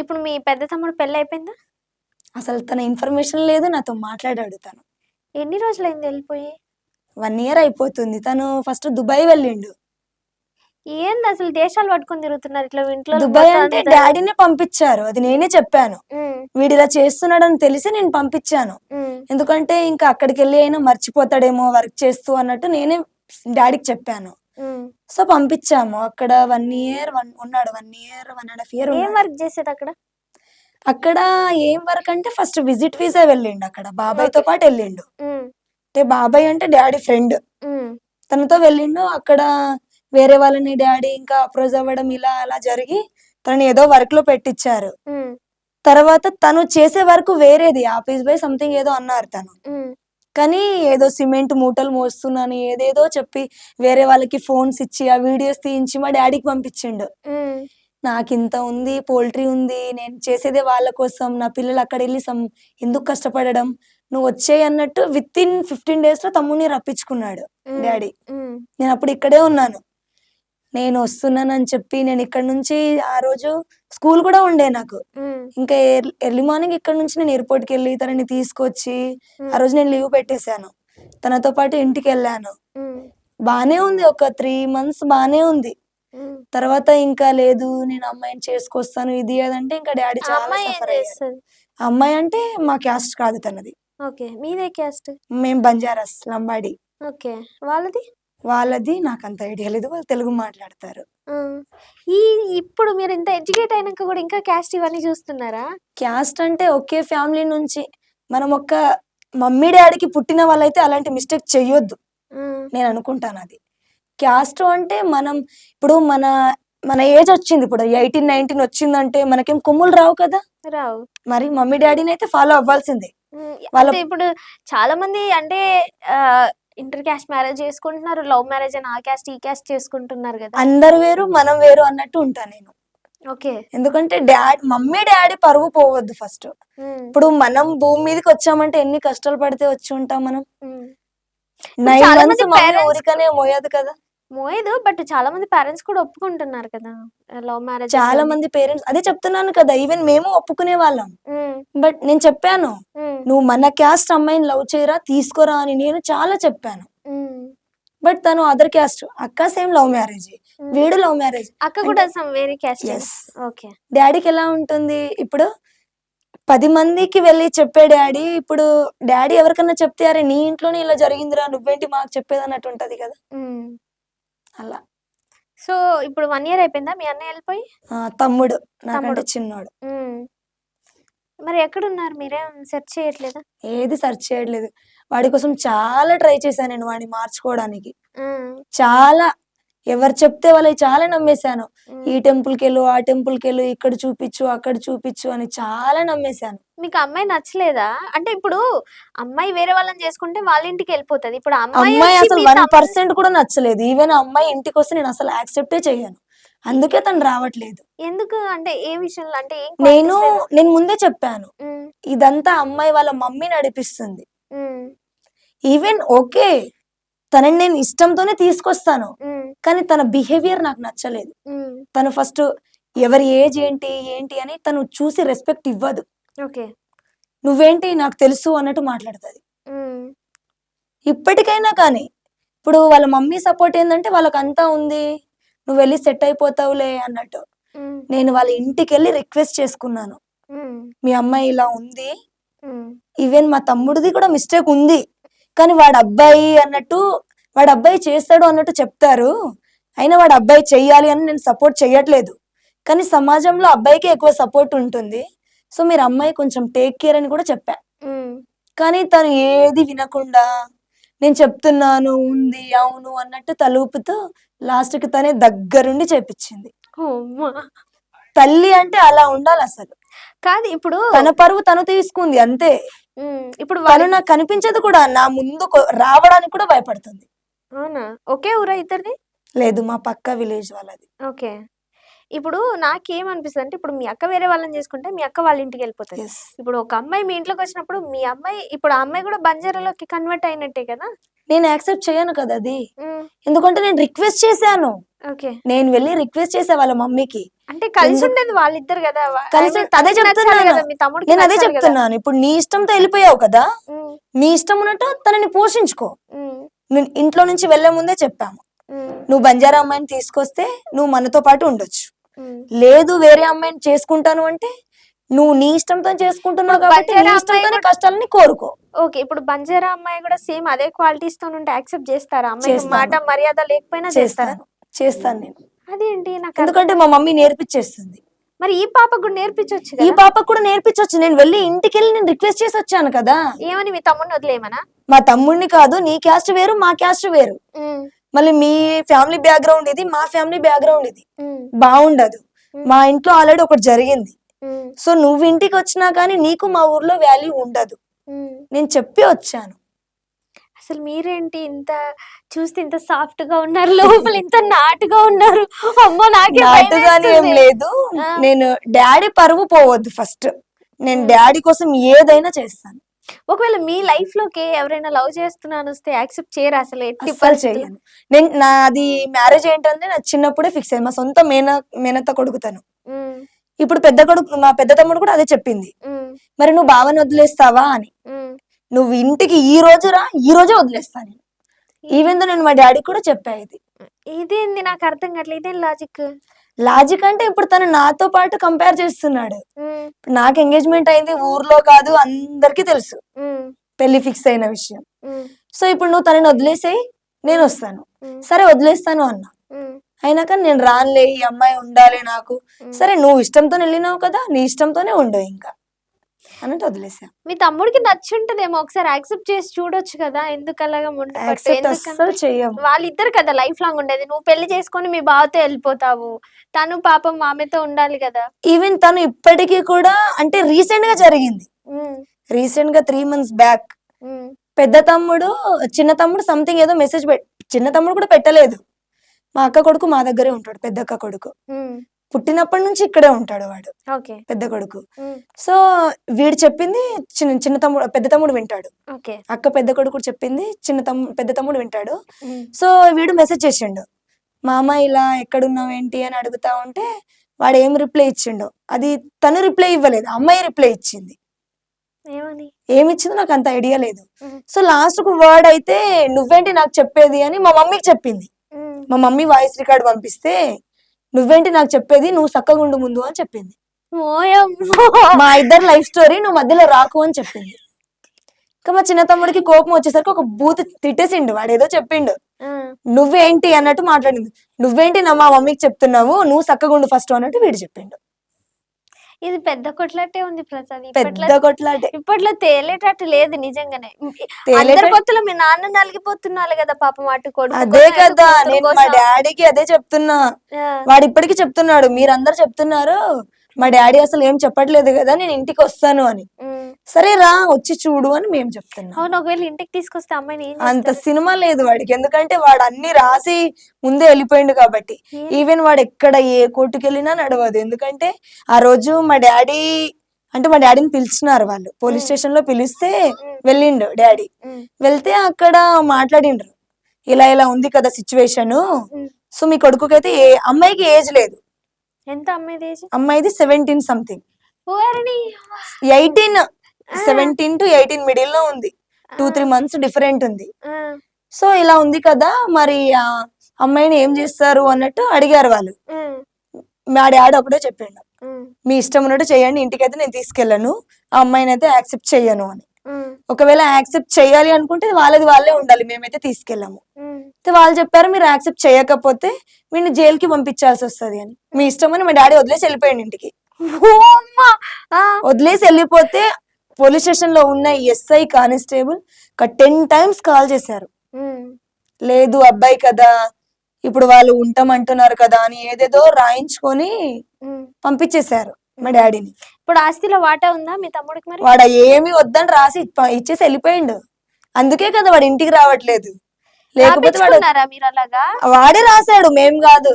ఇప్పుడు మీ పెద్ద తమ్ముడు పెళ్ళి అయిపోయిందా? అసలు తన ఇన్ఫర్మేషన్ లేదు నాతో మాట్లాడాడు తను. ఎన్ని రోజులైంది వెళ్ళిపోయి? వన్ ఇయర్ అయిపోతుంది తను ఫస్ట్ దుబాయ్ వెళ్ళిండు. ఏంది అసలు దేశాలు పట్టుకొని తిరుగుతున్నారు ఇట్లా ఇంట్లో దుబాయ్ అంటే డాడీనే పంపించారు అది నేనే చెప్పాను. వీడు ఇలా చేస్తున్నాడని తెలిసి నేను పంపించాను. ఎందుకంటే ఇంకా అక్కడికి వెళ్ళి అయినా మర్చిపోతాడేమో వర్క్ చేస్తూ అన్నట్టు నేనే డాడీకి చెప్పాను. సో పంపించాము. అక్కడ వన్ ఇయర్ వన్ ఉన్నాడు. One year one and half year ఏం వర్క్ చేసేది అక్కడ? అక్కడ ఏం వర్క్ అంటే ఫస్ట్ విజిట్ వీసా వెళ్ళిండు అక్కడ. బాబాయ్తో. పాటు వెళ్ళిండు. ఉమ్, అంటే బాబాయ్ అంటే డాడీ ఫ్రెండ్ ఉమ్, తనతో వెళ్ళిండు. అక్కడ వేరే వాళ్ళని డాడీ ఇంకా అప్రోజ్ అవ్వడం ఇలా అలా జరిగి తనని ఏదో వర్క్లో పెట్టించారు ఉమ్, తర్వాత తను చేసే వర్క్ వేరేది. ఆఫీస్ బై సంథింగ్ ఏదో అన్నారు తను. కానీ ఏదో సిమెంట్ మూటలు మోస్తున్నాను ఏదేదో చెప్పి వేరే వాళ్ళకి ఫోన్స్ ఇచ్చి ఆ వీడియోస్ తీయించి మా డాడీకి పంపించిండు. నాకు ఇంత ఉంది పోల్ట్రీ ఉంది నేను చేసేదే వాళ్ళ కోసం నా పిల్లలు అక్కడ వెళ్ళి సమ్ ఎందుకు కష్టపడడం? నువ్వు వచ్చేయి అన్నట్టు విత్ ఇన్ ఫిఫ్టీన్ డేస్లో తమ్ముడిని రప్పించుకున్నాడు డాడీ. నేను అప్పుడు ఇక్కడే ఉన్నాను. నేను వస్తున్నానని చెప్పి నేను ఇక్కడ నుంచి ఆ రోజు స్కూల్ కూడా ఉండే నాకు. ఇంకా ఎర్లీ మార్నింగ్ ఇక్కడ నుంచి నేను ఎయిర్పోర్ట్కి వెళ్ళి తనని తీసుకొచ్చి ఆ రోజు నేను లీవ్ పెట్టేశాను. తనతో పాటు ఇంటికి వెళ్ళాను బానే ఉంది ఒక త్రీ మంత్స్ బానే ఉంది. తర్వాత ఇంకా లేదు నేను అమ్మాయిని చేసుకొస్తాను ఇది అదంటే ఇంకా డాడీ చాలా అమ్మాయి అంటే మా క్యాస్ట్ కాదు తనది. ఓకే మీదే క్యాస్ట్? మేము బంజారాస్ లంబాడి. ఓకే వాళ్ళది? వాళ్ళది నాకు అంత ఐడియా లేదు. వాళ్ళు తెలుగు మాట్లాడతారు. ఈ ఇప్పుడు మీరు ఇంత ఎడ్యుకేట్ అయినాక కూడా ఇంకా క్యాస్ట్ ఇవన్నీ చూస్తున్నారా? క్యాస్ట్ అంటే ఒకే ఫ్యామిలీ నుంచి మనం ఒక మమ్మీ డాడీకి పుట్టిన వాళ్ళైతే అలాంటి మిస్టేక్ చెయ్యొద్దు. నేను అనుకుంటాను అది. క్యాస్ట్ అంటే మనం ఇప్పుడు మన మన ఏజ్ వచ్చింది ఇప్పుడు ఎయిటీన్ నైన్టీన్ వచ్చిందంటే మనకేం కొమ్ములు రావు కదా? రావు. మరి మమ్మీ డాడీని అయితే ఫాలో అవ్వాల్సిందే. వాళ్ళ- ఇప్పుడు చాలా మంది అంటే ఇంటర్ క్యాస్ట్ మ్యారేజ్ చేసుకుంటున్నారు. లవ్ మ్యారేజ్ అని ఆ క్యాస్ట్ ఈ క్యాస్ట్ చేసుకుంటున్నారు కదా. అందరు వేరు మనం వేరు అన్నట్టు ఉంటా నేను. ఓకే. ఎందుకంటే డాడ్ మమ్మీ డాడీ పరువు పోవద్దు ఫస్ట్. ఇప్పుడు మనం భూమి మీదకి వచ్చామంటే ఎన్ని కష్టాలు పడితే వచ్చి ఉంటాం మనం. నైన్ మంత్స్ మమ్మీ ఊరికనే మోయదు కదా. మోయదు. బట్ చాలా మంది పేరెంట్స్ కూడా ఒప్పుకుంటున్నారు కదా లవ్ మ్యారేజ్ చాలా మంది పేరెంట్స్ అదే చెప్తున్నాను కదా ఈవెన్ మేము ఒప్పుకునే వాళ్ళం. బట్ నేను చెప్పాను నువ్వు మన క్యాస్ట్ అమ్మాయిని లవ్ చేయరా తీసుకోరా అని నేను చాలా చెప్పాను. బట్ తను అదర్ క్యాస్ట్ అక్క సేమ్ లవ్ మ్యారేజ్. వీడు లవ్ మ్యారేజ్. అక్క కూడా సమ్ వేరే క్యాస్ట్ ఓకే. డాడీకి ఎలా ఉంటుంది? ఇప్పుడు పది మందికి వెళ్ళి చెప్పే డాడీ ఇప్పుడు డాడీ ఎవరికన్నా చెప్తే అరే నీ ఇంట్లోనే ఇలా జరిగిందిరా నువ్వేంటి మాకు చెప్పేది అన్నట్టు ఉంటది కదా? అలా. సో ఇప్పుడు వన్ ఇయర్ అయిపోయిందా? మీ అన్నయ్య వెళ్ళిపోయి? తమ్ముడు. నాకంటే తమ్ముడు. చిన్నోడు. మరి ఎక్కడున్నారు? మీరేం సెర్చ్ చేయట్లేదా? ఏది సెర్చ్ చేయట్లేదు. వాడి కోసం చాలా ట్రై చేశాను నేను వాడిని మార్చుకోవడానికి. చాలా. ఎవరు చెప్తే వాళ్ళకి చాలా నమ్మేశాను. ఈ టెంపుల్కి వెళ్ళు ఆ టెంపుల్కి వెళ్ళు ఇక్కడ చూపించు అక్కడ చూపించు అని చాలా నమ్మేశాను. మీకు అమ్మాయి నచ్చలేదా? అంటే ఇప్పుడు అమ్మాయి వేరే వాళ్ళని చేసుకుంటే వాళ్ళ ఇంటికి వెళ్ళిపోతది. ఇప్పుడు అమ్మాయి అసలు వన్ పర్సెంట్ కూడా నచ్చలేదు. ఈవెన్ అమ్మాయి ఇంటికి వస్తే నేను అసలు యాక్సెప్టే చేయను. అందుకే తను రావట్లేదు. ఎందుకు? అంటే ఏ విషయంలో? అంటే నేను? నేను ముందే చెప్పాను. ఇదంతా అమ్మాయి వాళ్ళ మమ్మీ నడిపిస్తుంది. ఈవెన్ ఓకే తనని నేను ఇష్టంతోనే తీసుకొస్తాను. కానీ తన బిహేవియర్ నాకు నచ్చలేదు. తను ఫస్ట్ ఎవరి ఏజ్ ఏంటి ఏంటి అని తను చూసి రెస్పెక్ట్ ఇవ్వదు. ఓకే. నువ్వేంటి నాకు తెలుసు అన్నట్టు మాట్లాడుతుంది. ఇప్పటికైనా కానీ ఇప్పుడు వాళ్ళ మమ్మీ సపోర్ట్ ఏంటంటే వాళ్ళకి అంతా ఉంది నువ్వు వెళ్ళి సెట్ అయిపోతావులే అన్నట్టు. నేను వాళ్ళ ఇంటికి వెళ్ళి రిక్వెస్ట్ చేసుకున్నాను. మీ అమ్మాయి ఇలా ఉంది. ఈవెన్ మా తమ్ముడిది కూడా మిస్టేక్ ఉంది. కానీ వాడు అబ్బాయి అన్నట్టు వాడు అబ్బాయి చేస్తాడు అన్నట్టు చెప్తారు. అయినా వాడు అబ్బాయి చెయ్యాలి అని నేను సపోర్ట్ చేయట్లేదు కానీ సమాజంలో అబ్బాయికి ఎక్కువ సపోర్ట్ ఉంటుంది. సో మీరు అమ్మాయి కొంచెం టేక్ కేర్ అని కూడా చెప్పా. కానీ తను ఏది వినకుండా నేను చెప్తున్నాను ఉంది అవును అన్నట్టు తలూపుతూ లాస్ట్కి తనే దగ్గరుండి చేపించింది. తల్లి అంటే అలా ఉండాలి అసలు. కాదు ఇప్పుడు తన పరువు తను తీసుకుంది అంతే. ఇప్పుడు వాళ్ళ నాకు కనిపించదు కూడా నా ముందు రావడానికి కూడా భయపడుతుంది. అవునా? ఒకే ఊరా ఇద్దరిది? లేదు మా పక్క విలేజ్ వాళ్ళది. ఓకే. ఇప్పుడు నాకేమనిపిస్తుంది అంటే ఇప్పుడు మీ అక్క వేరే వాళ్ళని చేసుకుంటే మీ అక్క వాళ్ళ ఇంటికి వెళ్ళిపోతుంది. ఇప్పుడు ఒక అమ్మాయి మీ ఇంట్లోకి వచ్చినప్పుడు మీ అమ్మాయి ఇప్పుడు ఆ అమ్మాయి కూడా బంజారాలోకి కన్వర్ట్ అయినట్టే కదా? నేను యాక్సెప్ట్ చేయను కదా అది. ఎందుకంటే నేను రిక్వెస్ట్ చేశాను. ఓకే. నేను వెళ్ళి రిక్వెస్ట్ చేసా వాళ్ళ మమ్మీకి. అంటే కలిసి ఉండేది వాళ్ళిద్దరు కదా కలిసి అదే చెప్తున్నాను. నేను అదే. చెప్తున్నాను. ఇప్పుడు నీ ఇష్టంతో వెళ్ళిపోయావు కదా నీ ఇష్టం ఉన్నట్టు తనని పోషించుకో. నేను ఇంట్లో నుంచి వెళ్ళే ముందే చెప్పాము. నువ్వు బంజారా అమ్మాయిని తీసుకొస్తే నువ్వు మనతో పాటు ఉండొచ్చు. లేదు వేరే అమ్మాయిని చేసుకుంటాను అంటే నువ్వు నీ ఇష్టంతో చేసుకుంటున్నావు కాబట్టి నీ ఇష్టంతోనే కష్టాలని కోరుకో. ఓకే ఇప్పుడు బంజారా అమ్మాయి కూడా సేమ్ అదే క్వాలిటీస్తో ఉంటే యాక్సెప్ట్ చేస్తారా? అమ్మాయి. మాట మర్యాద లేకపోయినా చేస్తారా? చేస్తాను చేస్తాను నేను. అదేంటి? నాకు ఎందుకంటే మా మమ్మీ నేర్పించేస్తుంది. మరి ఈ పాపకు కూడా నేర్పించొచ్చు ఈ పాపకు కూడా నేర్పించవచ్చు నేను వెళ్ళి ఇంటికి వెళ్ళి నేను రిక్వెస్ట్ చేసి వచ్చాను కదా. ఏమని మీ తమ్ముడిని వదిలేమనా మా తమ్ముడిని కాదు నీ క్యాస్ట్ వేరు మా క్యాస్ట్ వేరు. మళ్ళీ మీ ఫ్యామిలీ బ్యాక్గ్రౌండ్ ఇది మా ఫ్యామిలీ బ్యాక్గ్రౌండ్ ఇది. బాగుండదు. మా ఇంట్లో ఆల్రెడీ ఒకటి జరిగింది. సో నువ్వు ఇంటికి వచ్చినా కానీ నీకు మా ఊర్లో వాల్యూ ఉండదు. నేను చెప్పి వచ్చాను. అసలు మీరేంటి ఇంత చూస్తే ఇంత సాఫ్ట్గా ఉన్నారు లోపల ఇంత నాటుగా ఉన్నారు? అమ్మో నాకే నాటుగానే ఏం. లేదు. నేను డాడీ పరువు పోవద్దు ఫస్ట్. నేను డాడీ కోసం ఏదైనా చేస్తాను. ఒకవేళ మీ లైఫ్లోకి ఎవరైనా లవ్ చేస్తున్నాను వస్తే యాక్సెప్ట్ చేయరు అసలు? ఎట్టి అస్సలు పరిస్థితుల్లో. చేయను. నేను నాది మ్యారేజ్ ఏంటంటే నా చిన్నప్పుడే ఫిక్స్ అయ్యింది మా సొంత మేన మేనత్త కొడుకుతాను. ఉమ్, ఇప్పుడు పెద్ద కొడుకు మా పెద్ద తమ్ముడు కూడా అదే చెప్పింది. ఉమ్, మరి నువ్వు బావని వదిలేస్తావా? అని. ఉమ్. నువ్వు ఇంటికి ఈ రోజు రా ఈ రోజే వదిలేస్తా నేను. ఈవెన్ దో నేను మా డాడీకి కూడా చెప్పా ఇది. ఇదేంది? నాకు అర్థం కావట్లేదు ఇదేం లాజిక్ లాజిక్ అంటే ఇప్పుడు తను నాతో పాటు కంపేర్ చేస్తున్నాడు. నాకు ఎంగేజ్మెంట్ అయింది ఊర్లో కాదు అందరికీ తెలుసు. పెళ్ళి ఫిక్స్ అయిన విషయం. సో ఇప్పుడు నువ్వు తనని వదిలేసేయి నేను వస్తాను. సరే వదిలేస్తాను అన్నా. అయినాక నేను రానులే ఈ అమ్మాయి ఉండాలి నాకు. సరే నువ్వు ఇష్టంతో వెళ్ళినావు కదా నీ ఇష్టంతోనే ఉండు ఇంకా. అన్నట్టు వదిలేసా. మీ తమ్ముడికి నచ్చి ఉంటదేమో ఒకసారి యాక్సెప్ట్ చేసి చూడొచ్చు కదా ఎందుకు అలాగా ముందు యాక్సెప్ట్ అస్సలు చెయ్యము వాళ్ళిద్దరు కదా లైఫ్ లాంగ్ ఉండేది. నువ్వు పెళ్ళి చేసుకొని మీ బావతో వెళ్ళిపోతావు. తను పాపం ఆమెతో ఉండాలి కదా. ఈవెన్ తను ఇప్పటికీ కూడా అంటే రీసెంట్గా జరిగింది. రీసెంట్గా త్రీ మంత్స్ బ్యాక్ పెద్ద తమ్ముడు చిన్న తమ్ముడు సంథింగ్ ఏదో మెసేజ్ పెట్ చిన్న తమ్ముడు కూడా పెట్టలేదు. మా అక్క కొడుకు మా దగ్గరే ఉంటాడు పెద్ద అక్క కొడుకు. పుట్టినప్పటి నుంచి ఇక్కడే ఉంటాడు వాడు. పెద్ద కొడుకు. సో వీడు చెప్పింది చిన్న చిన్న తమ్ముడు పెద్ద తమ్ముడు వింటాడు. అక్క పెద్ద కొడుకు చెప్పింది చిన్న తమ్ముడు పెద్ద తమ్ముడు వింటాడు. సో వీడు మెసేజ్ చేసిండు. మామ ఇలా ఎక్కడున్నావు ఏంటి? అని అడుగుతా ఉంటే వాడు ఏం రిప్లై ఇచ్చిండు. అది తను రిప్లై ఇవ్వలేదు అమ్మాయి రిప్లై ఇచ్చింది. ఏమని? ఏమి ఇచ్చిందో నాకు అంత ఐడియా లేదు. సో లాస్ట్కు వర్డ్ అయితే నువ్వేంటి నాకు చెప్పేది? అని మా మమ్మీకి చెప్పింది. మా మమ్మీ వాయిస్ రికార్డ్ పంపిస్తే నువ్వేంటి నాకు చెప్పేది? నువ్వు చక్కగా ఉండు ముందు అని చెప్పింది. మా ఇద్దరు లైఫ్ స్టోరీ నువ్వు మధ్యలో రాకు అని చెప్పింది. ఇంకా మా చిన్న తమ్ముడికి కోపం వచ్చేసరికి ఒక బూత్ తిట్టేసిండు. వాడు ఏదో చెప్పిండు. నువ్వేంటి అన్నట్టు మాట్లాడింది. నువ్వేంటి నా మా మమ్మీకి చెప్తున్నావు? నువ్వు చక్కగుండు ఫస్ట్ అన్నట్టు వీడు చెప్పిండు. ఇది పెద్ద కొట్లాటే ఉంది ప్రసాద్. పెద్ద కొట్లాటే. ఇప్పట్లో తేలేటట్టు లేదు నిజంగానే. అందరి పొత్తులో మీ నాన్న నలిగిపోతున్నారు కదా పాపం అటు కొడుకు అదే కదా నేను మా. డాడీకి అదే చెప్తున్నా. వాడు ఇప్పటికీ చెప్తున్నాడు మీరందరు చెప్తున్నారు మా డాడీ అసలు ఏం చెప్పట్లేదు కదా నేను ఇంటికి వస్తాను అని. సరే రా వచ్చి చూడు అని మేము చెప్తున్నాం. అవును ఒకవేళ ఇంటికి తీసుకొస్తే అమ్మాయిని ఏం అంత? సినిమా లేదు వాడికి. ఎందుకంటే వాడు అన్ని రాసి ముందే వెళ్ళిపోయిండు కాబట్టి? ఈవెన్ వాడు ఎక్కడ ఏ కోర్టుకి వెళ్ళినా నడవదు. ఎందుకంటే ఆ రోజు మా డాడీ అంటే మా డాడీని పిలిచినారు వాళ్ళు. పోలీస్ స్టేషన్లో పిలిస్తే వెళ్ళిండు డాడీ. ఉమ్, వెళ్తే అక్కడ మాట్లాడిండ్రు. ఇలా ఇలా ఉంది కదా సిచ్యువేషన్ ఉమ్. సో మీ కొడుకుకైతే ఏ అమ్మాయికి ఏజ్ లేదు. ఎంత అమ్మాయి ఏజ్? అమ్మాయిది సెవెంటీన్ సంథింగ్ ఓరని ఎయిటీన్ సెవెంటీన్ టు ఎయిటీన్ మిడిల్లో ఉంది. టూ త్రీ మంత్స్ డిఫరెంట్ ఉంది. సో ఇలా ఉంది కదా మరి ఆ అమ్మాయిని ఏం చేస్తారు అన్నట్టు అడిగారు వాళ్ళు. మా డాడీ ఒకటే చెప్పిండు. మీ ఇష్టం ఉన్నట్టు చేయండి ఇంటికైతే నేను తీసుకెళ్ళను ఆ అమ్మాయిని అయితే యాక్సెప్ట్ చెయ్యను అని. ఒకవేళ యాక్సెప్ట్ చేయాలి అనుకుంటే వాళ్ళది వాళ్ళే ఉండాలి మేమైతే తీసుకెళ్ళము. అయితే వాళ్ళు చెప్పారు మీరు యాక్సెప్ట్ చేయకపోతే వీడిని జైలుకి పంపించాల్సి వస్తది అని. మీ ఇష్టం అని మా డాడీ వదిలేసి వెళ్ళిపోయింది ఇంటికి. ఓ అమ్మా! ఆ, వదిలేసి వెళ్ళిపోతే పోలీస్ స్టేషన్లో ఉన్న ఎస్ఐ కానిస్టేబుల్ ఒక టెన్ టైమ్స్ కాల్ చేశారు. లేదు అబ్బాయి కదా ఇప్పుడు వాళ్ళు ఉంటామంటున్నారు కదా అని ఏదేదో రాయించుకొని. పంపించేశారు మా డాడీని. ఇప్పుడు ఆస్తిలో వాటా ఉందా మీ తమ్ముడికి మరి? వాడు ఏమి వద్దని రాసి ఇచ్చేసి వెళ్ళిపోయిండు. అందుకే కదా వాడు ఇంటికి రావట్లేదు. లేకపోతే వాడు అలాగా? వాడే రాశాడు మేం కాదు.